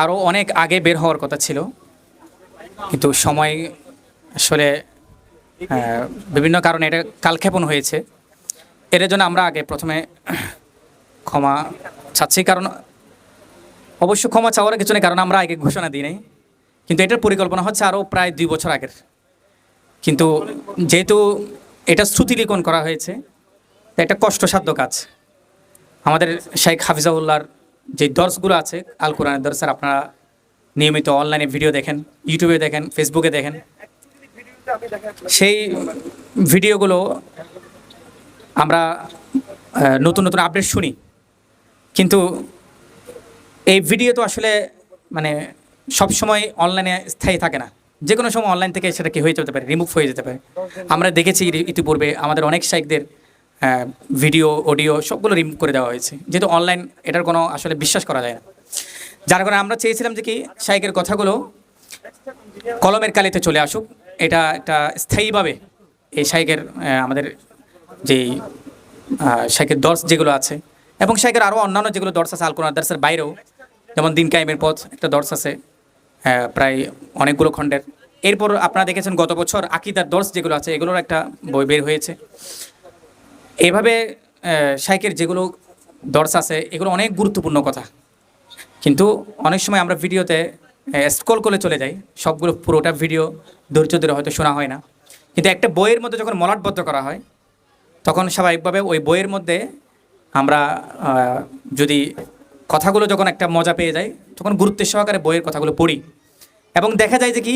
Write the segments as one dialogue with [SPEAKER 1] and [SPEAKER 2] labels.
[SPEAKER 1] আরও অনেক আগে বের হওয়ার কথা ছিল। কিন্তু সময় আসলে বিভিন্ন কারণে এটা কালক্ষেপণ হয়েছে। এর জন্য আমরা আগে প্রথমে ক্ষমা চাচ্ছি, কারণ অবশ্য ক্ষমা চাওয়ার কিছু নেই, কারণ আমরা আগে ঘোষণা দিই নাই। কিন্তু এটার পরিকল্পনা হচ্ছে আরও প্রায় দুই বছর আগের। কিন্তু যেহেতু এটা শ্রুতিলিখন করা হয়েছে একটা কষ্টসাধ্য কাজ। আমাদের শেখ হাফিজাউল্লাহর যে দর্শগুলো আছে, আল কোরআনের দর্শের আপনারা নিয়মিত অনলাইনে ভিডিও দেখেন, ইউটিউবে দেখেন, ফেসবুকে দেখেন। সেই ভিডিওগুলো আমরা নতুন নতুন আপডেট শুনি। কিন্তু এই ভিডিও তো আসলে মানে সব সময় অনলাইনে স্থায়ী থাকে না। যে কোনো সময় অনলাইন থেকে সেটা কি হয়ে যেতে পারে, রিমুভ হয়ে যেতে পারে। আমরা দেখেছি ইতি- ইতিপূর্বে আমাদের অনেক শাইকদের ভিডিও অডিও সবগুলো রিমুভ করে দেওয়া হয়েছে। যেহেতু অনলাইন এটার কোনো আসলে বিশ্বাস করা যায় না। যার কারণে আমরা চেয়েছিলাম যে কি শাইকের কথাগুলো কলমের কালিতে চলে আসুক। এটা একটা স্থায়ীভাবে এই শাইকের আমাদের আহ, শাইকের দর্শ যেগুলো আছে এবং শাইকের আরও অন্যান্য যেগুলো দর্শ আছে আলকোনা দর্শের বাইরেও যেমন দিন কায়েমের পথ একটা দর্শ আছে প্রায় অনেকগুলো খণ্ডের। এরপর আপনারা দেখেছেন গত বছর আকিদার দর্শ যেগুলো আছে এগুলোর একটা বই বের হয়েছে। এভাবে শাইকের যেগুলো দর্শ আছে, এগুলো অনেক গুরুত্বপূর্ণ কথা। কিন্তু অনেক সময় আমরা ভিডিওতে স্ক্রল করে চলে যাই, সবগুলো পুরোটা ভিডিও ধৈর্য ধরে হয়তো শোনা হয় না। কিন্তু একটা বইয়ের মধ্যে যখন মলাটবদ্ধ করা হয়, তখন স্বাভাবিকভাবে ওই বইয়ের মধ্যে আমরা যদি কথাগুলো যখন একটা মজা পেয়ে যাই, তখন গুরুত্বের সহকারে বইয়ের কথাগুলো পড়ি। এবং দেখা যায় যে কি,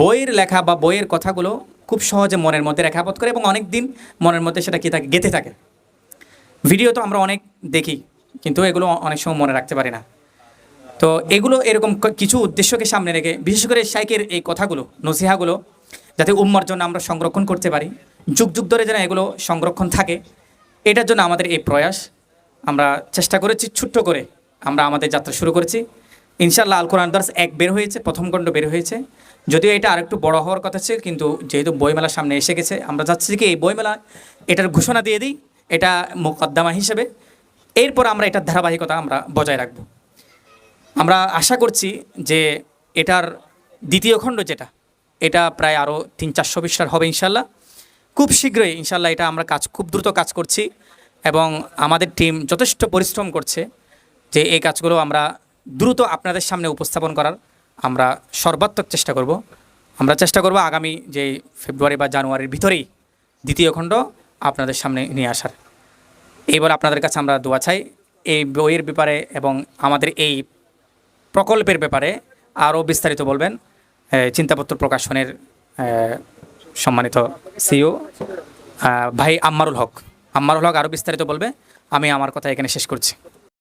[SPEAKER 1] বইয়ের লেখা বা বইয়ের কথাগুলো খুব সহজে মনের মধ্যে রেখাপত করে এবং অনেক দিন মনের মধ্যে সেটা কি থাকে, গেঁথে থাকে। ভিডিও তো আমরা অনেক দেখি, কিন্তু এগুলো অনেক সময় মনে রাখতে পারি না। তো এগুলো এরকম কিছু উদ্দেশ্যকে সামনে রেখে, বিশেষ করে শাইকের এই কথাগুলো, নসিহাগুলো, যাতে উম্মার জন্য আমরা সংরক্ষণ করতে পারি, যুগ যুগ ধরে যেন এগুলো সংরক্ষণ থাকে, এটার জন্য আমাদের এই প্রয়াস। আমরা চেষ্টা করেছি ছোট্ট করে আমরা আমাদের যাত্রা শুরু করেছি। ইনশাল্লাহ আল কোরআন দার্স এক বের হয়েছে, প্রথম খণ্ড বের হয়েছে। যদিও এটা আরেকটু বড় হওয়ার কথা ছিল, কিন্তু যেহেতু বইমেলার সামনে এসে গেছে, আমরা যাচ্ছি কি এই বইমেলা এটার ঘোষণা দিয়ে দিই, এটা মোকদ্দমা হিসেবে। এরপর আমরা এটার ধারাবাহিকতা আমরা বজায় রাখব। আমরা আশা করছি যে এটার দ্বিতীয় খণ্ড যেটা, এটা প্রায় আরও তিন চারশো পৃষ্ঠার হবে ইনশাল্লাহ খুব শীঘ্রই ইনশাল্লাহ এটা আমরা কাজ, খুব দ্রুত কাজ করছি এবং আমাদের টিম যথেষ্ট পরিশ্রম করছে যে এই কাজগুলো আমরা দ্রুত আপনাদের সামনে উপস্থাপন করার আমরা সর্বাত্মক চেষ্টা করব। আমরা চেষ্টা করব আগামী যে ফেব্রুয়ারি বা জানুয়ারির ভিতরেই দ্বিতীয় খণ্ড আপনাদের সামনে নিয়ে আসার। এইবার আপনাদের কাছে আমরা দোয়া চাই, এই বইয়ের ব্যাপারে এবং আমাদের এই প্রকল্পের ব্যাপারে আরও বিস্তারিত বলবেন চিন্তাপত্র প্রকাশনের সম্মানিত সিও ভাই আম্মারুল হক। আম্মারুল হক আরও বিস্তারিত বলবে, আমি আমার কথা এখানে শেষ করছি।